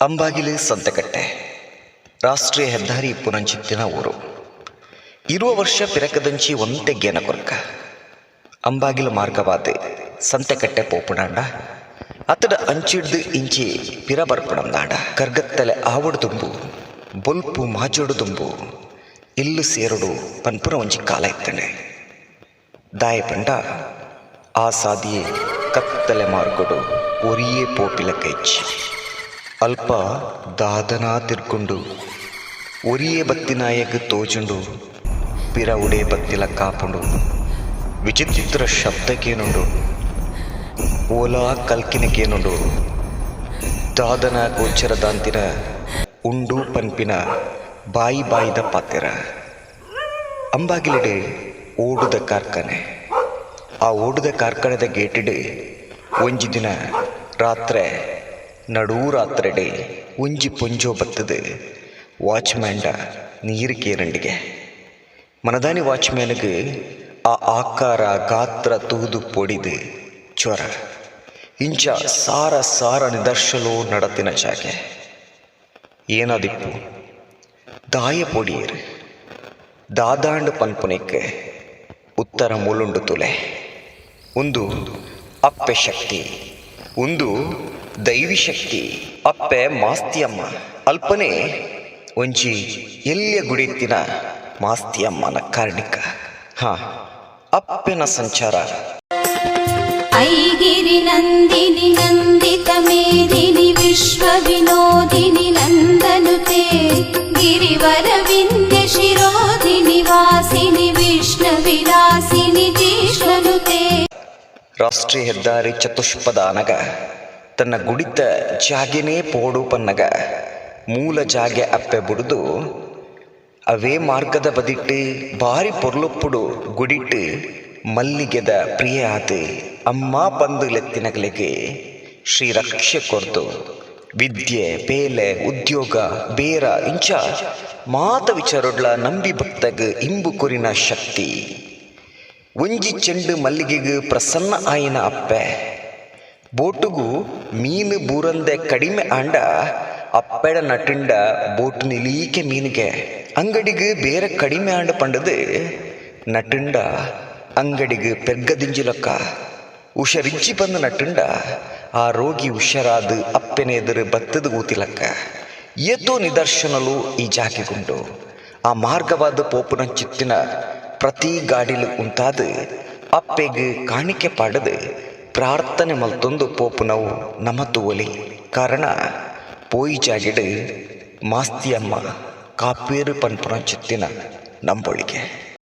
ಅಂಬಾಗಿಲು ಸಂತೆಕಟ್ಟೆ. ರಾಷ್ಟ್ರೀಯ ಹೆದ್ದಾರಿ ಪುನಂಚಿತ್ತಿನ ಊರು. ಇರುವ ವರ್ಷ ಪಿರಕದಂಚಿ ಒಂತೆಗ್ಗೇನ ಗೇನ ಕೊರಕ ಅಂಬಾಗಿಲು ಮಾರ್ಗವಾದ ಸಂತೆಕಟ್ಟೆ ಪೋಪುಣಾಂಡ ಅತಡ ಅಂಚಿಡ್ದು ಇಂಚಿ ಪಿರ ಬರ್ಪಣಂದಾಂಡ ಕರ್ಗತ್ತಲೆ ಆವಡು ದುಂಬು, ಬೊಲ್ಪು ಮಾಜೋಡು ದುಂಬು. ಇಲ್ಲು ಸೇರುಡು ಪನ್ಪುರ ಒಂಜಿ ಕಾಲ ಇತ್ತಣೆ ದಾಯ ಪಂಡ, ಆ ಸಾದಿಯೇ ಕತ್ತಲೆ ಮಾರ್ಗೊಡು ಒರಿಯೇ ಪೋಪಿಲ ಕೈಚಿ ಅಲ್ಪ ದಾದನಾ ತಿರ್ಕೊಂಡು ಒರಿಯೇ ಬತ್ತಿನಾಯಗ್ ತೋಜುಂಡು ಪಿರ ಉಡೇ ಬತ್ತಿಲ ಕಾಪುಂಡು. ವಿಚಿತ್ರ ಶಬ್ದಕ್ಕೇನುಂಡು, ಓಲಾ ಕಲ್ಕಿನಕ್ಕೇನುಂಡು ದಾದನ ಗೋಚರದಾಂತಿನ ಉಂಡು ಪನ್ಪಿನ, ಬಾಯಿ ಬಾಯಿದ ಪಾತೆರ. ಅಂಬಾಗಿಲಿಡೆ ಓಡುದ ಕಾರ್ಖಾನೆ. ಆ ಓಡುದ ಕಾರ್ಖಾನೆದ ಗೇಟಿಡೆ ಒಂಜಿ ದಿನ ರಾತ್ರೆ ಪೊಂಜೋ ವಾಚ್ ವಾಚ್ಮ್ಯಾಂಡ ನೀರು ಕೇರಂಡಿಗೆ ಮನದಾನಿ ವಾಚ್ಮ್ಯಾನ್ಗೆ ಆ ಆಕಾರ ಗಾತ್ರ ತೂದು ಪೊಡಿದು ಜ್ವರ. ಇಂಚ ಸಾರ ಸಾರ ನಿದರ್ಶಲೋ ನಡತಿನ ಜಾಗೆ. ಏನದಿಪ್ಪು? ದಾಯ ಪೊಡಿಯರು. ದಾದಾಂಡ ಪನ್ಪುನಿಕ್ಕೆ ಉತ್ತರ ಮೂಲುಂಡು ತುಲೆ. ಒಂದು ಅಪ್ಪೆ ಶಕ್ತಿ. ಒಂದು ದೈವಿ ಶಕ್ತಿ ಅಪ್ಪೆ ಮಾಸ್ತಿಯಮ್ಮ ಅಲ್ಪನೆ ಒಂಜಿ ಎಲ್ಲಿಯ ಗುಡಿತ್ತಿನ ಮಾಸ್ತಿಯಮ್ಮನ ಕಾರ್ಣಿಕ. ಹಾ ಅಪ್ಪೆನ ಸಂಚಾರ. ಐಗಿರಿ ನಂದಿನಿ ನಂದಿತ ಮೇದಿನಿ ವಿಶ್ವ ವಿನೋದಿನಿ ನಂದನುತೆ ಗಿರಿವರ ವಿಂದ್ಯ ಶಿರೋದಿನಿ ವಾಸಿನಿ ವಿಷ್ಣು ವಿಲಾಸಿನಿ ಜೀಷ್ಣನುತೆ ರಾಷ್ಟ್ರೀಯ ಹೆದ್ದಾರಿ ಚತುಷ್ಪದಾನಗ. ತನ್ನ ಗುಡಿತ ಜಾಗೆನೇ ಪೋಡು ಪನ್ನಗ, ಮೂಲ ಜಾಗೆ ಅಪ್ಪೆ ಬುಡಿದು, ಅವೇ ಮಾರ್ಗದ ಬದಿಟ್ಟು ಬಾರಿ ಪೊರ್ಲುಪ್ಪುಡು ಗುಡಿಟ್ಟು ಮಲ್ಲಿಗೆದ ಪ್ರಿಯ ಆತೆ ಅಮ್ಮ ಬಂದು ಲೆತ್ತಿನಗಳಿಗೆ ಶ್ರೀ ರಕ್ಷೆ ಕೊರ್ದು. ವಿದ್ಯೆ, ಬೇಲೆ, ಉದ್ಯೋಗ, ಬೇರ, ಇಂಚ, ಮಾತ ವಿಚಾರೊಡ್ಲ ನಂಬಿ ಭಕ್ತಗ ಇಂಬು ಕುರಿನ ಶಕ್ತಿ. ಒಂಜಿ ಚೆಂಡು ಮಲ್ಲಿಗೆಗೆ ಪ್ರಸನ್ನ ಆಯಿನ ಅಪ್ಪೆ. ಬೋಟುಗು ಮೀನು ಬೂರಂದೆ ಕಡಿಮೆ ಆಂಡ ಅಪ್ಪೆಡ ನಟಿಂಡ ಬೋಟು ನಿಲೀಕೆ ಮೀನಿಗೆ. ಅಂಗಡಿಗೆ ಬೇರೆ ಕಡಿಮೆ ಆಂಡ ಪಂಡದು ನಟಿಂಡ ಅಂಗಡಿಗೆ ಪೆರ್ಗದಿಂಜಿಲಕ್ಕ ಹುಷರಿಜ್ಜಿ ಬಂದ ನಟಿಂಡ ಆ ರೋಗಿ ಹುಷಾರಾದ ಅಪ್ಪೆನೆದುರು ಎದುರು ಬತ್ತದ ಊತಿಲಕ್ಕ. ಏತೋ ನಿದರ್ಶನಲು ಈ ಜಾಗೆಗುಂಡು ಆ ಮಾರ್ಗವಾದ ಪೋಪುನ ಚಿತ್ತಿನ ಪ್ರತಿ ಗಾಡಿಲು ಉಂಟಾದ ಅಪ್ಪೆಗೆ ಕಾಣಿಕೆ ಪಾಡದು ಪ್ರಾರ್ಥನೆ ಮಲ್ತೊಂದು ಪೋಪುನವು ನಮತು ಒಲಿ. ಕಾರಣ ಪೋಯಿ ಜಾಗಿಡು ಮಾಸ್ತಿಯಮ್ಮ ಕಾಪೇರು ಪನ್ಪುನ ಚಿತ್ತಿನ ನಂಬೊಳಿಗೆ.